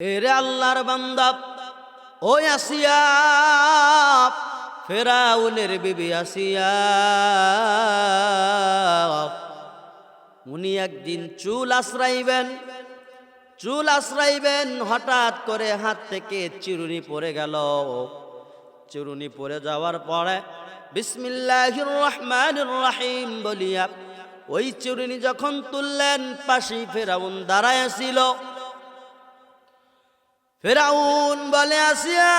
এরে আল্লাহর বান্দা ওই আসিয়া, ফেরাউনের বিবি আসিয়া, উনি একদিন চুল আশ্রাইবেন চুল আশ্রাইবেন, হঠাৎ করে হাত থেকে চিরুনি পড়ে গেল। চিরুনি পড়ে যাওয়ার পরে বিসমিল্লাহির রহমানির রহিম বলিয়া ওই চিরুনি যখন তুললেন পাশে ফেরাউন দাঁড়ায় ছিল। ফেরাউন বলে, আসিয়া,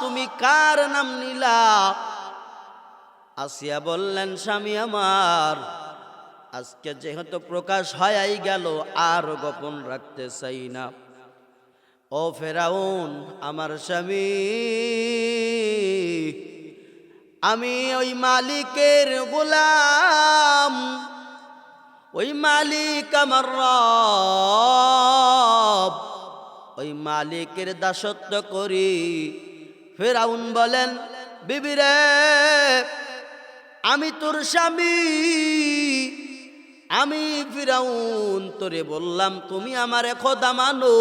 তুমি কার নাম নিলা? আসিয়া বললেন, স্বামী আমার, আজকে যেহেতু প্রকাশ হয়াই গেল, আর গোপন রাখতে চাই না। ও ফেরাউন, আমার স্বামী, আমি ওই মালিকের গোলাম। ওই মালিক আমার রব। ওই মালিকের দাসত্ব করি। ফেরাউন বলেন বিবিরে আমি তোর স্বামী। আমি ফিরাউন, তোরে বললাম, তুমি আমারে খোদা মানো।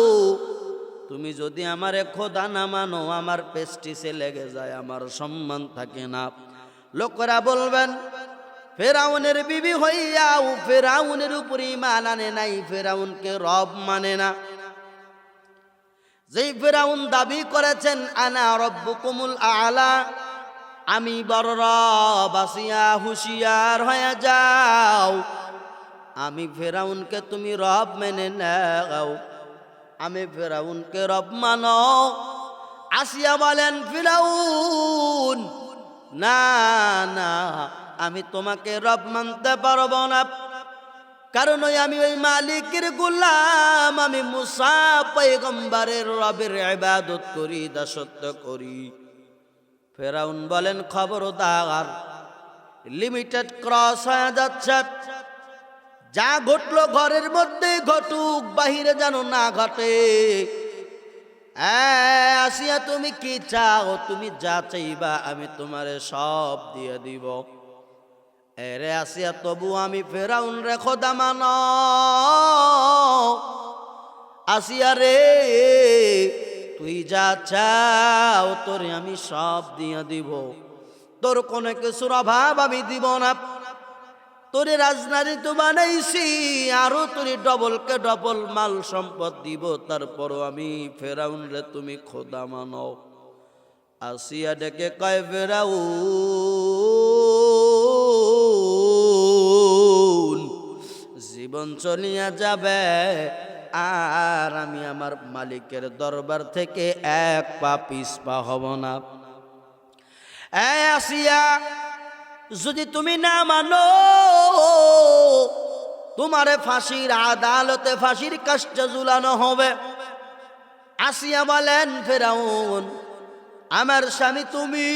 তুমি যদি আমারে খোদা না মানো, আমার পেস্টিসে লেগে যায়, আমার সম্মান থাকে না। লোকরা বলবেন, ফেরাউনের বিবি হইয়াও ফেরাউনের উপরে ইমান আনে নাই, ফেরাউনকে রব মানে না। যেই ফেরাউন দাবি করেছেন, আনা রব্বুকুমুল আলা আমি বড় রব, আসিয়া হুশিয়ার হয়ে যাও। আমি ফেরাউনকে তুমি রব মেনে নাও। আমি ফেরাউনকে রব মানো। আসিয়া বলেন, ফিরাউন, না না, আমি তোমাকে রব মানতে পারব না। কারণ ওই আমি ওই মালিকের গুলাম, আমি মুসা পৈগম্বরের রবের ইবাদত করি, দাসত্ব করি। ফেরাউন বলেন, খবরদার লিমিটেড ক্রস হয়ে যাচ্ছে। যা ঘটলো ঘরের মধ্যে ঘটুক, বাহিরে যেন না ঘটে। আসিয়া তুমি কি চাও? তুমি যা চাইবা, আমি তোমারে সব দিয়ে দিব। এরে আসিয়া তবু আমি ফেরাউন রে খোদা মান। আসিয়া রে, তুই যা চাও, তোরে আমি সব দিয়ে দিব। তোর কোনো কিছুর অভাব আমি দিব না। তোরে রাজনারী তো বানাইছি, আরও তোরে ডবলকে ডবল মাল সম্পদ দিব। তারপরও আমি ফেরাউন রে, তুমি খোদা মানো। আসিয়া ডেকে কয়, ফেরাউন জীবন চলিয়া যাবে। আর আমি আমার মালিকের দরবার থেকে এক পা পিস পা হব না। আসিয়া, যদি তুমি না মানো, তোমারে ফাঁসির আদালতে, ফাঁসির কষ্ট ঝুলানো হবে। আসিয়া বলেন, ফেরাউন, আমার স্বামী তুমি,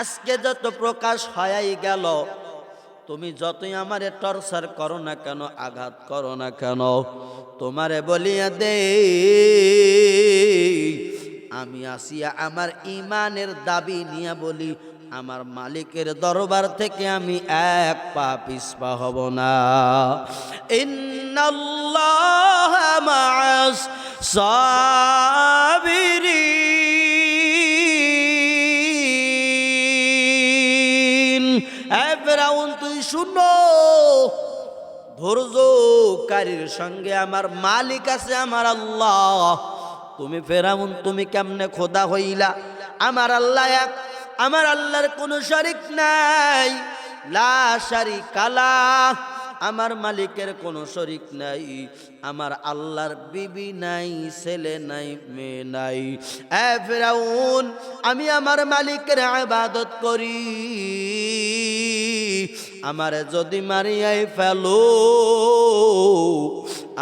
আজকে যত প্রকাশ হয়াই গেল তুমি যতই আমারে টর্চার করো না কেন, আঘাত করো না কেন, তোমারে বলিয়া দে আমি আসিয়া আমার ইমানের দাবি নিয়ে বলি, আমার মালিকের দরবার থেকে আমি এক পা পিসপা হব না। ইন্নাল্লাহ সাবিরিন শুনো, ধৈর্যকারীর সঙ্গে আমার মালিক আছে আমার আল্লাহ। তুমি ফেরাউন, তুমি কেমনে খোদা হইলা? আমার আল্লাহ এক, আমার আল্লাহর কোনো শরিক নাই। লা শারিক কালা আমার মালিকের কোনো শরিক নাই, আমার আল্লাহর বিবি নাই, ছেলে নাই, মেয়ে নাই। ফেরাউন, আমি আমার মালিকের আবাদত করি। আমারে যদি মারিয়াই ফেলো,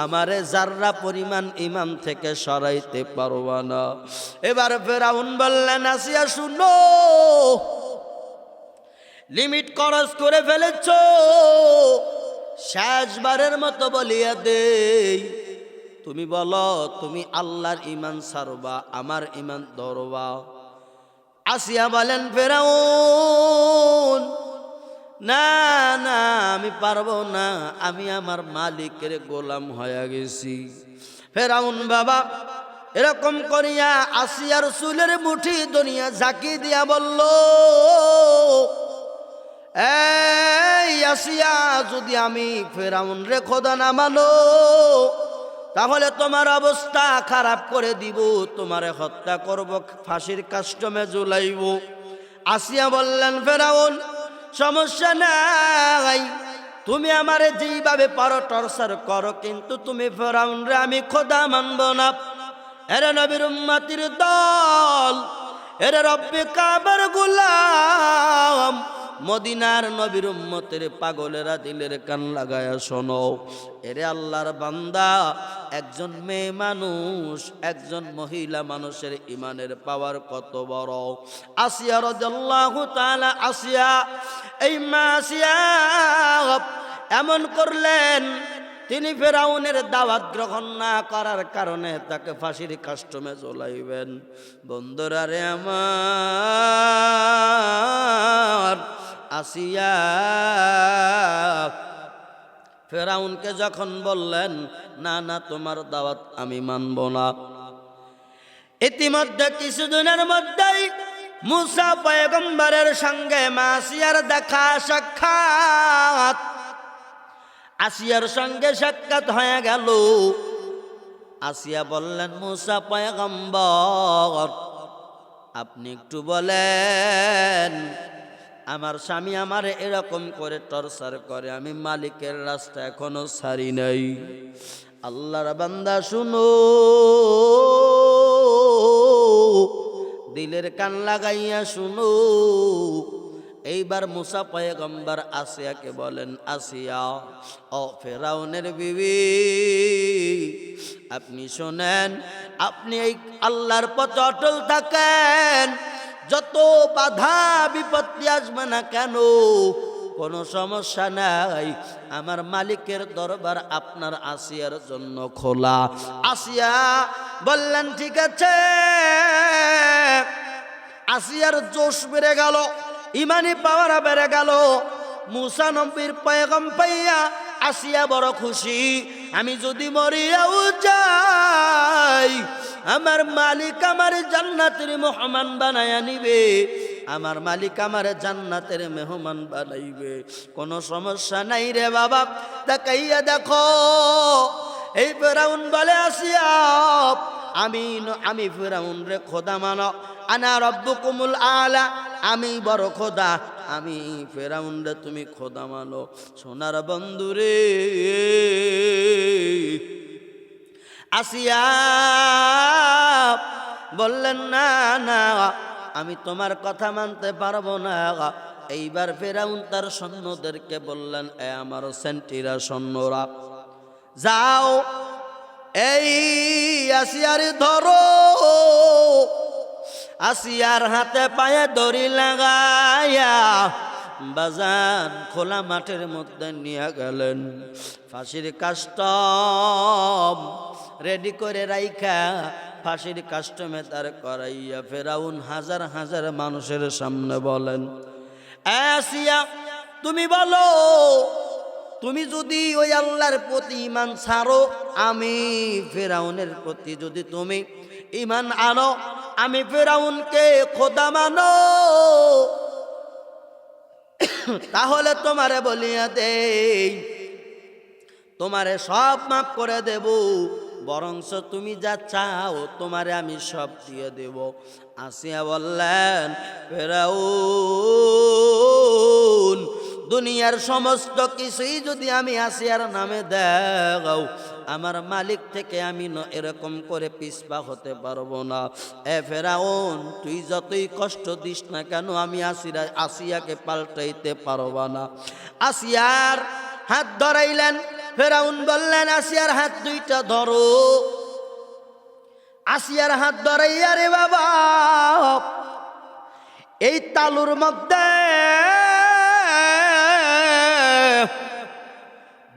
আমারে জাররা পরিমাণ ইমাম থেকে সরাইতে পারবা না। এবার ফেরাউন বললেন, আসিয়া শুনো, লিমিট খরচ করে ফেলেছ। শেষবারের মতো বলিয়া দেই, তুমি বলো, তুমি আল্লাহর ইমান সারবা আমার ইমান ধরবা। আসিয়া বলেন, ফেরাউন, না না, আমি পারব না, আমি আমার মালিকের গোলাম হয়ে গেছি। ফেরাউন বাবা, এরকম করিয়া আসিয়ার চুলের মুঠি দুনিয়া ঝাঁকি দিয়া বলল আসিয়া যদি আমি ফেরাউন রে খোদা না মানো, তাহলে তোমার অবস্থা খারাপ করে দিব, তোমারে হত্যা করব, ফাঁসির কাস্টমে ঝুলাইব। আসিয়া বললেন, ফেরাউন, সমস্যা নাই, তুমি আমারে যেইভাবে পারো টর্চার করো, কিন্তু তুমি ফেরাউন রে আমি খোদা মানব না। এরা নবীর উম্মাতির দল, এরা রব্বে কাবার গুলাম মদিনার নবীর উম্মতের পাগলেরা দিলের কান লাগায়া শোনো। এরে আল্লাহর বান্দা, একজন মেয়ে মানুষ, একজন মহিলা মানুষের ইমানের পাওয়ার কত বড়? আসিয়া রাদিয়াল্লাহু তাআলা আসিয়া, এই মা আসিয়া এমন করলেন, তিনি ফেরাউনের দাওয়াত গ্রহণ না করার কারণে তাকে ফাঁসির কাস্টমে চলাইবেন বন্ধুরা রে আমার আসিয়া। ফেরাউনকে যখন বললেন, না না, তোমার দাওয়াত আমি মানব না। ইতিমধ্যে কিছুদিনের মধ্যেই মুসা পয়গম্বরের সঙ্গে মাসিয়ার দেখা সাক্ষাৎ। আসিয়ার সঙ্গে সাক্ষাৎ হয়ে গেল। আসিয়া বললেন, মুসা পয়গম্বর, আপনি একটু বলেন আমার স্বামী আমার এরকম করে টর্চার করে, আমি মালিকের রাস্তা এখনও ছাড়ি নাই। আল্লাহর বান্দা শুনো, দিলের কান লাগাইয়া শুনো। এইবার মুসা পয়গম্বর আসিয়াকে বলেন, আসিয়া, ও ফেরাউনের বিবি, আপনি শোনেন, আপনি এই আল্লাহর পথে অটল থাকেন। যত বাধা বিপত্তি আসবে না কেন? কোনো সমস্যা নাই। আমার মালিকের দরবার আপনার আসিয়ার জন্য খোলা। আসিয়া বললেন, ঠিক আছে। আসিয়ার জোশ বেড়ে গেল, ইমানি পাওয়ার বেড়ে গেল। মুসা নবীর পয়গম পাইয়া আসিয়া বড় খুশি। আমি যদি মরিয়াও যাই আমার মালিক আমার জান্নাতের মেহমান বানায়া নিবে। আমার মালিক আমার জান্নাতের মেহমান বানাইবে। কোনো সমস্যা নাই রে বাবা। তাকাইয়া দেখো, এই ফেরাউন বলে, আসিয়া, আমি আমি ফেরাউন রে খোদা মানো। আনা রব্বুকুমুল আলা, আমি বড় খোদা। আমি ফেরাউন রে, তুমি খোদা মানো। সোনার বন্ধুরে আসিয়া বললেন, না না, আমি তোমার কথা মানতে পারব না। এইবার ফেরাউন তার সৈন্যদেরকে বললেন, এ আমার সেন্টিরা সৈন্যরা, যাও, এই আসিয়ার ধরো। আসিয়ার হাতে পায়ে দড়ি লাগাইয়া বাজান খোলা মাঠের মধ্যে নিয়ে গেলেন। ফাঁসির কাস্টম রেডি করে রাইখা, ফাঁসির কাস্টমে তার করাইয়া ফেরাউন হাজার হাজার মানুষের সামনে বলেন আসিয়া, তুমি বলো, তুমি যদি ওই আল্লাহর প্রতি ইমান ছাড়ো, আমি ফেরাউনের প্রতি যদি তুমি ইমান আনো, আমি ফেরাউনকে খোদা মানো। তাহলে তোমারে বলিয়া দেই, তোমারে সব মাফ করে দেব বরংস তুমি যা চাও তোমারে আমি সব দিয়ে দেব। আসিয়া বললেন, ফেরাউন, দুনিয়ার সমস্ত কিছুই যদি আমি আসিয়ার নামে দেও, আমার মালিক থেকে আমি ন- এরকম করে পিসপা হতে পারব না। এ ফেরাউন, তুই যতই কষ্ট দিস না কেন, আমি আসিরা, আসিয়াকে পাল্টাইতে পারবা না। আসিয়ার হাত ধরাইলেন। ফেরাউন বললেন, আসিয়ার হাত দুইটা ধরো। আসিয়ার হাত ধরাইয়া রে বাবা, এই তালুর মধ্যে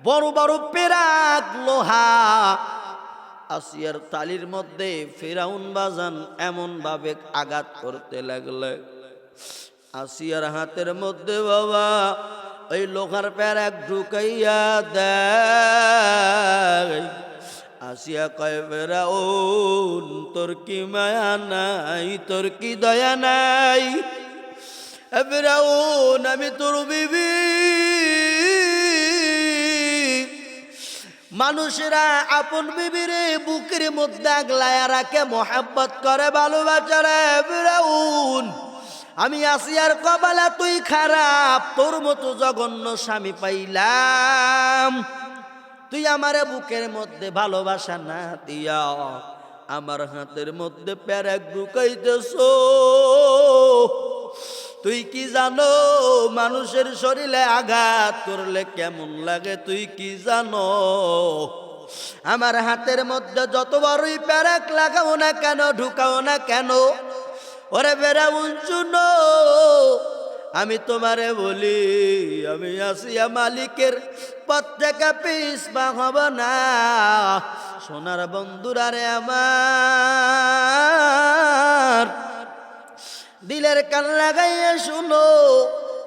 বড় বড় পেরাক লোহা। আসিয়ার তালির মধ্যে ফেরাউন বাজান এমন ভাবে আঘাত করতে লাগলে, আসিয়ার হাতের মধ্যে বাবা ওই লোহার প্যারাক ঢুকাইয়া দেয়। আসিয়া কয়, ফেরাউন, তোর কি মায়া নাই? তোর কি দয়া নাই? ফেরাউন, আমি তোর বিবি। মানুষেরা আপন বিবিরে বুকের মধ্যে আগলায়া রাখে, মোহাব্বত করে ভালোবাসা রে ফেরাউন। আমি আসিয়ার কবালা তুই খারাপ, তোর মতো জঘন্য স্বামী পাইলাম। তুই আমার বুকের মধ্যে ভালোবাসা না দিয়া আমার হাতের মধ্যে প্যারাক ঢুকাইতেছ। তুই কি জানো মানুষের শরীরে আঘাত করলে কেমন লাগে? তুই কি জানো? আমার হাতের মধ্যে যত বড়ই প্যারাক লাগাও না কেন, ঢুকাও না কেন? ওরে বেড়া শুনো আমি তোমারে বলি, আমি আসিয়া মালিকের পথ থেকে পিস বা হব না। সোনার বন্ধুরা রে আমার দিলের কান লাগাইয়া শুনো,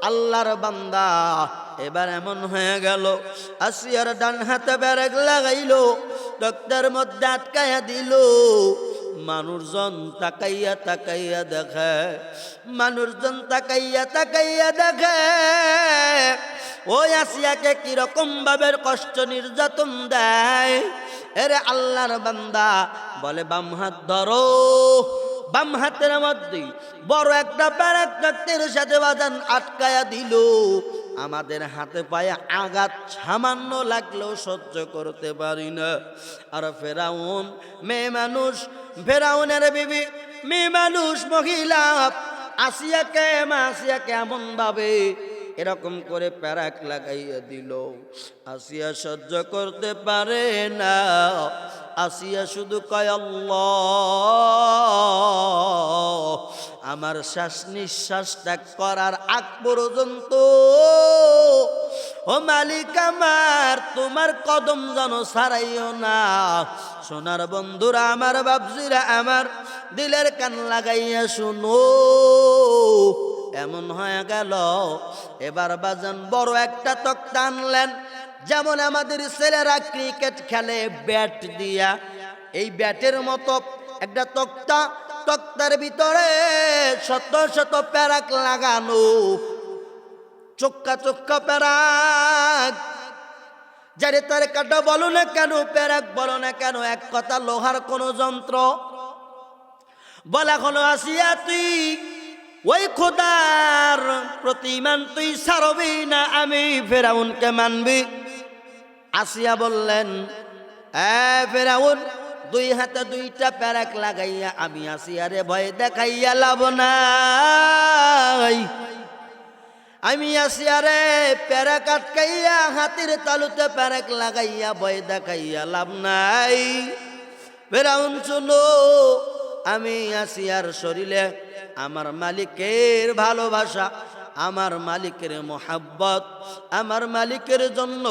আল্লাহর বান্দা এবার এমন হয়ে গেল, আসিয়ার ডান হাতে ব্যারেক লাগাইলো ডক্টর মধ্যে আটকাইয়া দিল। মানুষজন তাকাইয়া তাকাইয়া দেখে, মানুষজন তাকাইয়া তাকাইয়া দেখে ওই আসিয়াকে কীরকম ভাবে কষ্ট নির্যাতন দেয়? এরে আল্লাহর বান্দা বলে, বাম হাত ধরো, বাম হাতের মধ্যে বড় একটা প্যারাক ডাক্তের সাথে বাজান আটকায়া দিল। আমাদের হাতে পায়ে আঘাত সামান্য লাগলেও সহ্য করতে পারি না। আর ফেরাউন, মেয়ে মানুষ, ফেরাউনের বিবি, মেয়ে মানুষ, মহিলা, আসিয়াকে, মা আসিয়াকে এমন ভাবে এরকম করে প্যারাক লাগাইয়া দিল। আসিয়া সহ্য করতে পারে না। আসিয়া শুধু কয়, আল্লাহ। আমার শ্বাস নিঃশ্বাস ত্যাগ করার আগ পর্যন্ত ও মালিক আমার, তোমার কদম যেন সারাইও না। সোনার বন্ধুরা আমার বাবজিরা আমার, দিলের কান লাগাইয়া শুনো। এমন হয়ে গেল, এবার বাজান বড় একটা তক্তা আনলেন। যেমন আমাদের ছেলেরা ক্রিকেট খেলে ব্যাট দিয়া। এই ব্যাটের মতো একটা তক্তা তক্তার ভিতরে শত শত প্যারাক লাগানো চোক্কা চোক্কা প্যারাক। যারে তার কাটা বলো না কেন, প্যারাক বলো না কেন, এক কথা লোহার কোন যন্ত্র। বলা হলো আসিয়া তুই, ওই খোদার প্রতিমান তুই সারবি না, আমি ফেরাউনকে মানবি? আসিয়া বললেন, এ ফেরাউন দুই হাতে দুইটা প্যারাক লাগাইয়া আমি আসিয়ারে ভয় দেখাইয়া লাভ নাই। আমি আসিয়ারে প্যারাক আটকাইয়া হাতির তালুতে প্যারাক লাগাইয়া ভয় দেখাইয়া লাভ নাই। ফেরাউন, শুনো, আমি আসিয়ার শরীরে আমার মালিকের ভালোবাসা, আমার মালিকের মোহাব্বত, আমার মালিকের জন্য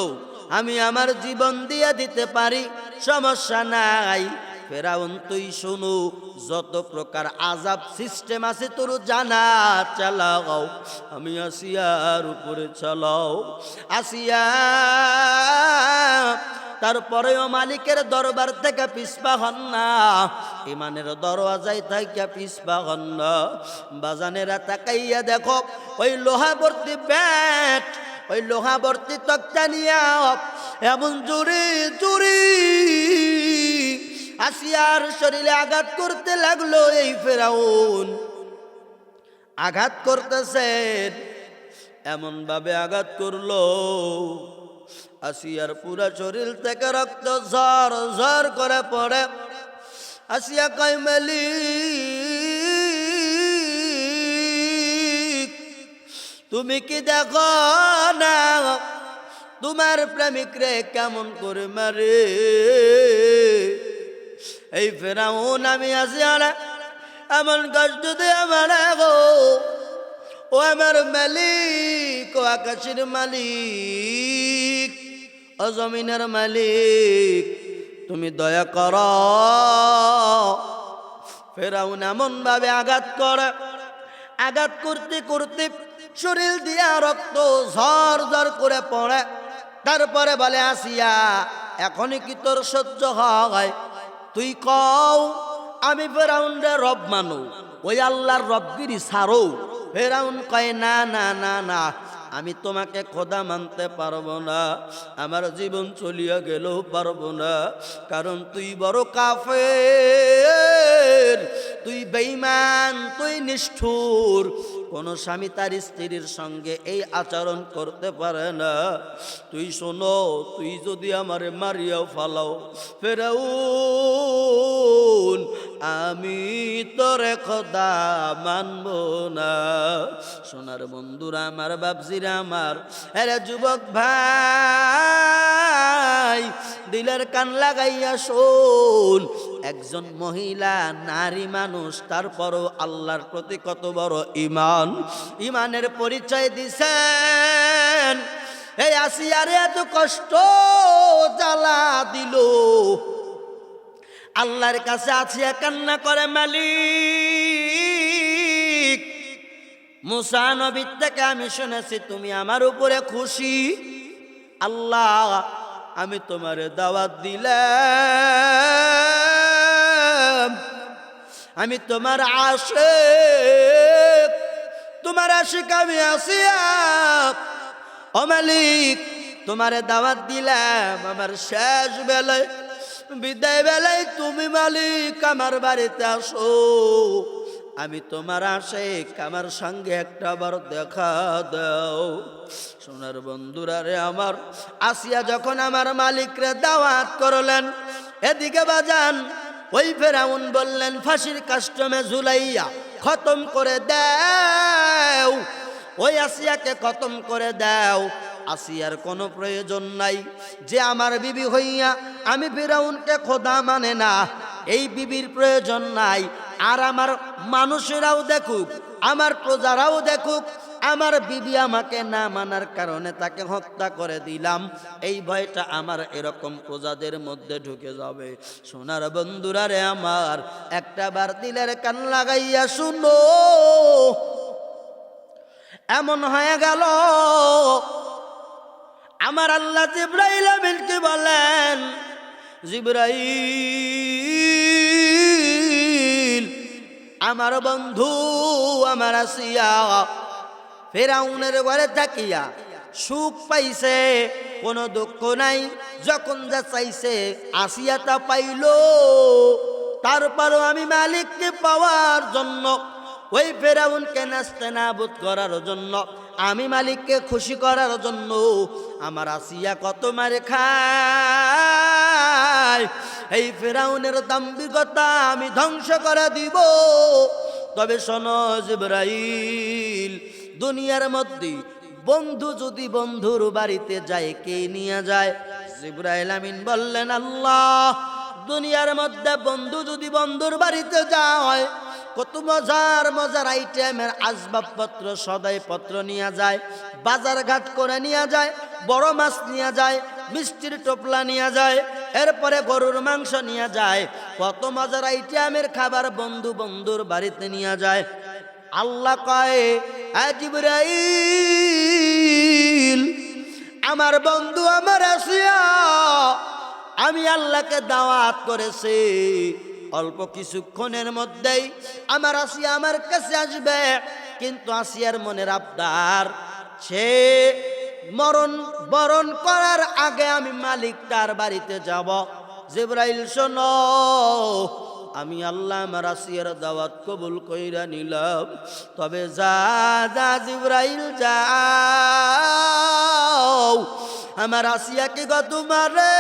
আমি আমার জীবন দিয়ে দিতে পারি, সমস্যা নাই। ফেরাউন, তুই শুনু, যত প্রকার আজাব সিস্টেম আছে, তোর জানা চালাও। আমি আসিয়ার উপরে চালাও। আসিয়া, তারপরেও মালিকের দরবার থেকে পিসপা হন না। ইমানের দরওয়াজায় থাইকা পিসপা হন না। বাজানেরা তাকাইয়া দেখো, ওই লোহা ভর্তি ব্যাট ওই লোহা ভর্তি তক্তা নিয়া এমন জুড়ি জুড়ি আসিয়ার শরীরে আঘাত করতে লাগল এই ফেরাউন। আঘাত করতেছেন এমন ভাবে আঘাত করল। আসিয়ার পুরা শরীর থেকে রক্ত ঝর ঝর করে পড়ে। আসিয়া কয় মেলি তুমি কি দেখো না? তোমার প্রেমিক রে কেমন করে মারে? এই ফেরাউন, আমি আসি আর, এমন কষ্ট দিয়ে আমার গো। ও আমার মালিক, ও আকাশের মালিক, ও জমিনের মালিক। তুমি দয়া কর। ফেরাউন এমন ভাবে আঘাত করে, আঘাত করতে করতে শরীর দিয়া রক্ত ঝর ঝর করে পড়ে। তারপরে বলে, আসিয়া, এখনই কি তোর সহ্য হয়? তুই কও, আমি ফেরাউনরে রব মানো, ওই আল্লাহর রবগিরি সারো ফেরাউন কয়, না না না না, আমি তোমাকে খোদা মানতে পারব না। আমার জীবন চলিয়া গেলেও পারব না, কারণ তুই বড় কাফের, তুই বেইমান তুই নিষ্ঠুর কোন স্বামী তার স্ত্রীর সঙ্গে এই আচরণ করতে পারে না। তুই শোনো, তুই যদি আমারে মারিয়াও ফালাও, ফেরাউন আমি তোরে খোদা মানব না। সোনার বন্ধুরা আমার বাবজিরা আমার আরে যুবক ভাই, দিলের কান লাগাইয়া শোন। একজন মহিলা, নারী মানুষ, তারপরও আল্লাহর প্রতি কত বড় ইমান ইমানের পরিচয় দিছেন। এই আসিয়ারে এত কষ্ট জ্বালা দিল। আল্লাহর কাছে আসিয়া কান্না করে মালিক। মুসা নবীর থেকে আমি শুনেছি, তুমি আমার উপরে খুশি। আল্লাহ, আমি তোমার দাওয়াত দিলাম। আমি তোমার আশে তোমার আশিক আমি আসিয়া ও মালিক, তোমারে দাওয়াত দিলাম আমার শেষ বেলায়। বিদায় বেলায় তুমি মালিক আমার বাড়িতে আসো। আমি তোমার আশেক, আমার সঙ্গে একটা বার দেখা দাও। সোনার বন্ধুরা রে আমার, আসিয়া যখন আমার মালিকরে দাওয়াত করলেন, এদিকে বাজান, ওই ফেরাউন বললেন, ফাঁসির কাস্টমে ঝুলাইয়া খতম করে দাও। ওই আসিয়াকে খতম করে দাও। আসিয়ার কোনো প্রয়োজন নাই। যে আমার বিবি হইয়া আমি ফেরাউনকে খোদা মানে না, এই বিবির প্রয়োজন নাই। আর আমার মানুষেরাও দেখুক, আমার প্রজারাও দেখুক, আমার বিবি আমাকে না মানার কারণে তাকে হত্যা করে দিলাম। এই ভয়টা আমার এরকম প্রজাদের মধ্যে ঢুকে যাবে। সোনার বন্ধুরা রে আমার, একটা বার দিলের কান লাগাইয়া শুনো। এমন হয়ে গেল আমার আল্লাহ জিব্রাইল আমিনকে বলেন, জিব্রাইল, আমার বন্ধু, আমার আসিয়া, ফেরাউনের ঘরে থাকিয়া সুখ পাইছে, কোনো দুঃখ নাই। যখন যা চাইছে, আসিয়া তা পাইল। তারপরও আমি মালিককে পাওয়ার জন্য, ওই ফেরাউনকে নাচতে নাবুদ করার জন্য আমি মালিককে খুশি করার জন্য আমার আসিয়া কত মারে খায়। এই ফেরাউনের দাম্বিকতা আমি ধ্বংস করে দিব। তবে শোনো জিব্রাইল, দুনিয়ার মধ্যে বন্ধু যদি বন্ধুর বাড়িতে যায়, কে নিয়ে যায়? জিব্রাইল আমিন বললেন, আল্লাহ, দুনিয়ার মধ্যে বন্ধু যদি বন্ধুর বাড়িতে যায় কত মজার মজার আইটেমের আসবাবপত্র সদাই পত্র নিয়ে যায় বাজার ঘাট করে নিয়ে যায়, বড় মাছ নিয়ে যায়, মিষ্টির টোপলা নিয়ে যায়, এরপরে গরুর মাংস নিয়ে যায়, কত মজার আইটেমের খাবার বন্ধু বন্ধুর বাড়িতে নিয়ে যায়। আল্লাহ কয়ে আজিবরাইল আমার বন্ধু আমার আসিয়া, আমি আল্লাহকে দাওয়াত করেছি অল্প কিছুক্ষণের মধ্যেই আমার আসিয়া আমার কাছে আসবে। কিন্তু আসিয়ার মনের আবদার, সে মরণ বরণ করার আগে আমি মালিক তার বাড়িতে যাব। জিব্রাইল শোনো আমি আল্লাহ আমার দাওয়াত কবুল কইরা নিলাম। তবে যা যা জিব্রাইল, যাও। আমার আসিয়াকে গত মারে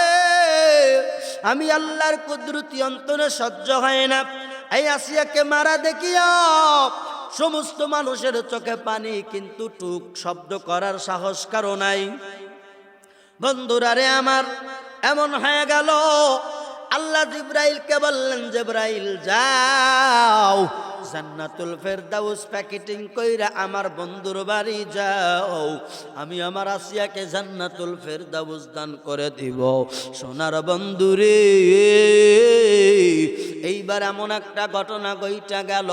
আমি আল্লাহর কুদরতি অন্তরে সহ্য হয় না। এই আসিয়াকে মারা দেখিয়া সমস্ত মানুষের চোখে পানি, কিন্তু টুক শব্দ করার সাহস কারও নাই। বন্ধুরা রে আমার, এমন হয়ে গেল আল্লাহ জিব্রাইলকে বললেন জিব্রাইল যাও। জান্নাতুল ফেরদাউস প্যাকেটিং কইরা আমার বন্ধুর বাড়ি যাও। আমি আমার আসিয়াকে জান্নাতুল ফেরদাউস দান করে দিব। সোনার বন্ধুরে এইবার এমন একটা ঘটনা গইটা গেল।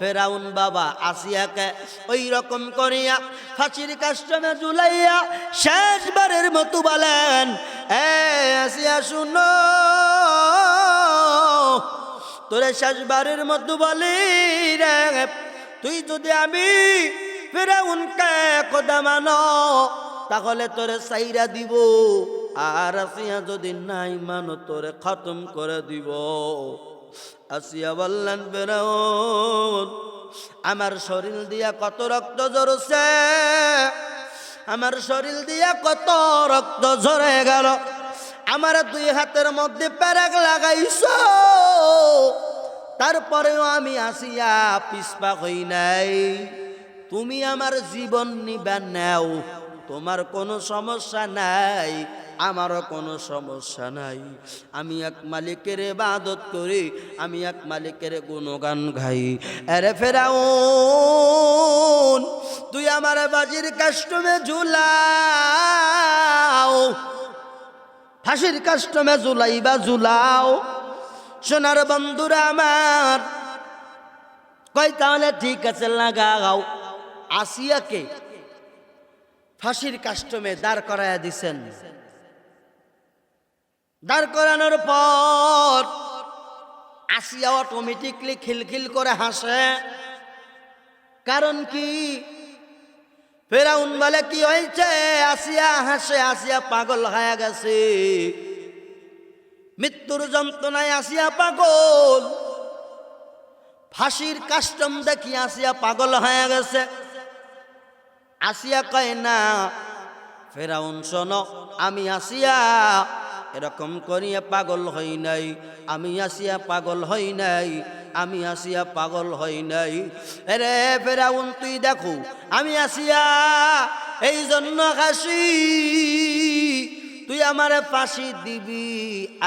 ফেরাউন বাবা আসিয়াকে ওই রকম করিয়া ফাঁসির কাস্টমে জুলাইয়া শেষবারের মতো বলেন, এ আসিয়া শুনো তোরে শেষবারের মতো বলি রে, তুই যদি আমি ফেরাউনকে কথা মানো, তাহলে তোরে সাইরা দিব। আর আসিয়া যদি নাই মানো, তোরে খতম করে দিব। আসিয়া বললেন, ফেরাউন, আমার শরীর দিয়া কত রক্ত ঝরছে? আমার শরীর দিয়া কত রক্ত ঝরে গেল? আমার দুই হাতের মধ্যে প্যারাক লাগাইছ? তারপরেও আমি আসিয়া পিসপা হই নাই। তুমি আমার জীবন নিবা নাও, তোমার কোনো সমস্যা নাই, আমারও কোনো সমস্যা নাই। আমি এক মালিকের ইবাদত করি, আমি এক মালিকের গুণগান গাই। আরে ফেরাউন, তুই আমার বাজির কাস্টমে ঝুলাও। ফাঁসির কাস্টমে ঝুলাই বা ঝুলাও। সোনার বন্ধুরা আমার। কই তাহলে ঠিক আছে, লাগাও। আসিয়াকে ফাঁসির কাস্টমে দাঁড় করাইয়া দিছেন। দাঁড় করানোর পর আসিয়া অটোমেটিকলি খিলখিল করে হাসে। কারণ কি? ফেরাউন বলে, কি হয়েছে? আসিয়া হাসে, আসিয়া পাগল হয়ে গেছে। মৃত্যুর যন্ত্রণায় আসিয়া পাগল। ফাঁসির কাস্টম দেখি আসিয়া পাগল হয়ে গেছে। আসিয়া কয়, না, ফেরাউন, শোন, আমি আসিয়া এরকম করিয়া পাগল হই নাই, আমি আসিয়া পাগল হই নাই, আমি আসিয়া পাগল হই নাই। রে ফেরাউন, তুই দেখো, আমি আসিয়া এই জন্য হাসি তুই আমার ফাঁসি দিবি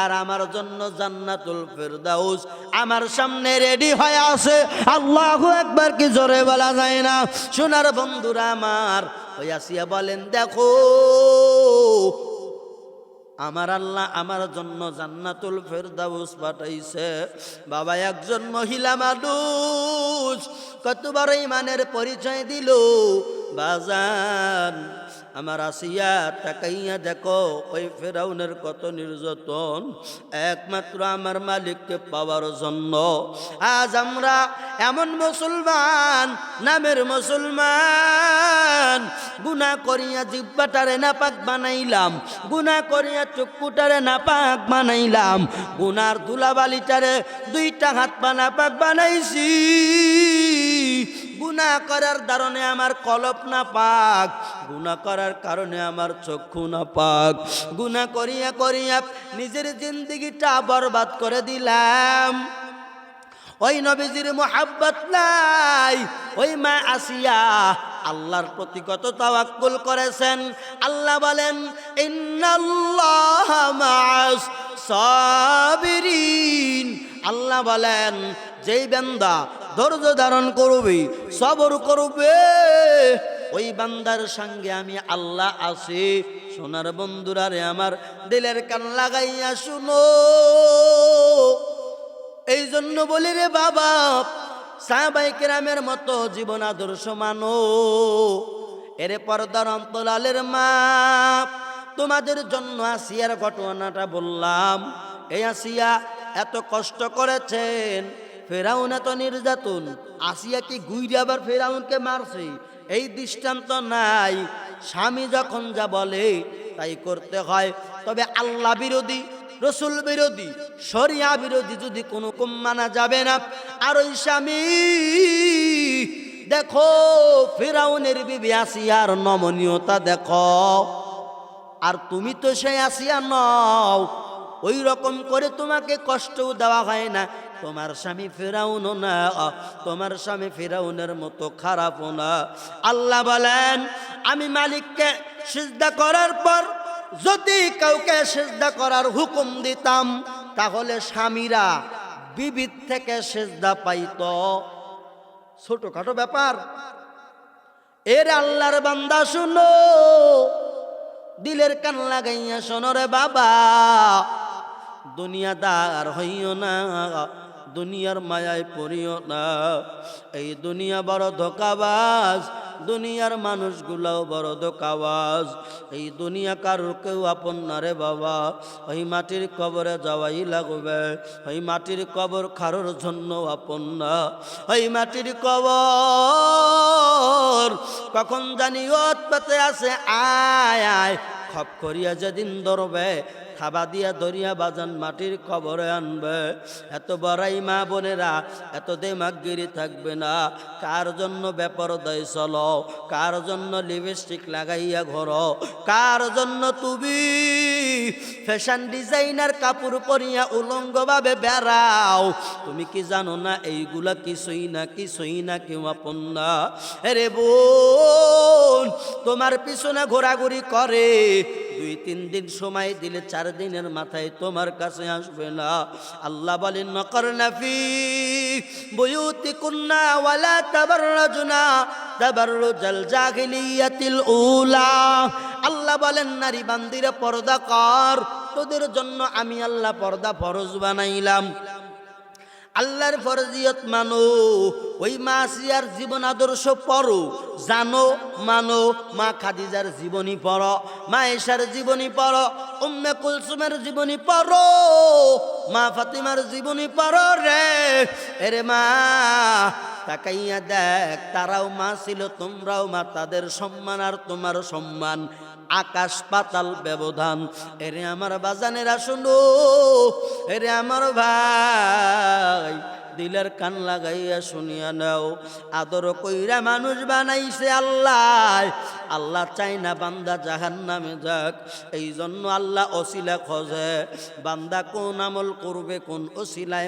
আর আমার জন্য জান্নাতুল ফেরদাউস। আমার সামনে রেডি হয়ে আছে। আল্লাহু একবার কি জোরে বলা যায় না? সোনার বন্ধুরা আমার ওই আসিয়া বলেন, দেখো, আমার আল্লাহ আমার জন্য জান্নাতুল ফেরদাউস পাঠাইছে। বাবা একজন মহিলা মানুষ, কতবার ইমানের পরিচয় দিল। বাজান আমার আসিয়া তাকাইয়া দেখো, ওই ফেরাউনের কত নির্যাতন। একমাত্র আমার মালিককে পাওয়ার জন্য। আজ আমরা এমন মুসলমান, নামের মুসলমান। গুনা করিয়া জিব্বাটারে নাপাক বানাইলাম। গুনা করিয়া চক্ষুটারে নাপাক বানাইলাম। গুনার ধুলাবালিটারে দুইটা হাত পা নাপাক বানাইছি। গুনা করার কারণে আমার কলপ না পাক গুনা করার কারণে আমার চক্ষু না পাক গুনা করিয়া করিয়া নিজের জিন্দিগিটা বরবাদ করে দিলাম। ওই নবীজির মোহাব্বত নাই, ওই মা আসিয়া আল্লাহর প্রতি কত তাওয়াক্কুল করেছেন। আল্লাহ বলেন, ইন্নাল্লাহ মাআস সাবিরিন। আল্লাহ বলেন, যেই বান্দা ধৈর্য ধারণ করবে, সবর করবে। ওই বান্দার সঙ্গে আমি আল্লাহ আছি। সোনার বন্ধুরা রে আমার, দিলের কান লাগাইয়া শুনো। এই জন্য বলি রে বাবা সাহাবাই কেরামের মতো জীবন আদর্শ মানো। এরে পর্দার অন্তলালের মা, তোমাদের জন্য আসিয়ার ঘটনাটা বললাম। এই আসিয়া এত কষ্ট করেছেন ফেরাউন এত নির্যাতন, আসিয়া কি গুইরে আবার ফেরাউনকে মারছে? এই দৃষ্টান্ত নাই। স্বামী যখন যা বলে, তাই করতে হয়। তবে আল্লাহ বিরোধী, রসুল বিরোধী, শরিয়া বিরোধী যদি কোনো কম মানা যাবে না। আর ওই স্বামী, দেখো, ফেরাউনের বিবি আসিয়ার নমনীয়তা দেখো। আর তুমি তো সেই আসিয়া নও ওই রকম করে তোমাকে কষ্টও দেওয়া হয় না। তোমার স্বামী ফেরাউনও না, তোমার স্বামী ফেরাউনের মতো খারাপও না। আল্লাহ বলেন, আমি মালিককে সিজদা করার পর যদি কাউকে সেজদা করার হুকুম দিতাম, তাহলে স্বামীরা বিবিধ থেকে সেজদা পাইত। ছোটখাটো ব্যাপার। এর আল্লাহর বান্দা শুনো, দিলের কান লাগাইয়া শোনো রে বাবা। দুনিয়াদার হইও না, দুনিয়ার মায়ায় পড়িও না। এই দুনিয়া বড় ধোকাবাজ, দুনিয়ার মানুষগুলাও বড় ধোকাবাজ। এই দুনিয়া কারোর কেউ আপন না রে বাবা। ওই মাটির কবরে যাওয়াই লাগবে, ওই মাটির কবর কারোর জন্য আপন না। ওই মাটির কবর কখন জানি ওত পেতে আছে আয় আয়। খপ করিয়া যেদিন ধরবে থাবা দিয়া দরিয়া বাজান মাটির কবরে আনবে। এত বড়াই মা বোনেরা, এত দেমাগিরি থাকবে না। কার জন্য ব্যাপার দয় চলো? কার জন্য লিপস্টিক লাগাইয়া ঘর? কার জন্য তুমি ফ্যাশন ডিজাইনার কাপড় পরিয়া উলঙ্গভাবে বেড়াও? তুমি কি জানো না এইগুলা কিছুই না কিছুই না কেউ আপন না? রে বোন, তোমার পিছনে ঘোরাঘুরি করে। দুই, তিন দিন সময় দিলে চার দিনের মাথায় তোমার কাছে আসবে না। আল্লাহ বলেন, নকর নাফি বয়ুতি কুন্না ওয়ালা জাহিলিয়াতিল উলা। আল্লাহ বলেন, নারী বান্দিরে পর্দা কর, তোদের জন্য আমি আল্লাহ পর্দা ফরজ বানাইলাম। আল্লাহর ফরজিয়ত মানো, ওই মা সিয়ার জীবন আদর্শ পড়ো, জানো, মানো, মা খাদিজার জীবনী পড়ো, মা এশার জীবনী পড়ো, উম্মে কুলসুমের জীবনী পড়ো, মা ফাতিমার জীবনী পড়ো রে, এরে মা তাকাইয়া দেখ, তারাও মা ছিল, তোমরাও মা, তাদের সম্মান আর তোমার সম্মান। আকাশ পাতাল ব্যবধান। এরে আমার বাজানেরা শুনো, এরে আমার ভাই, দিলের কান লাগাইয়া শুনিয়া নাও। আদর কইরা মানুষ বানাইছে আল্লাহ। আল্লাহ চাই না বান্দা জাহান নামে যাক এই জন্য আল্লাহ অসিলা খোঁজে। বান্দা কোন আমল করবে, কোন অসিলায়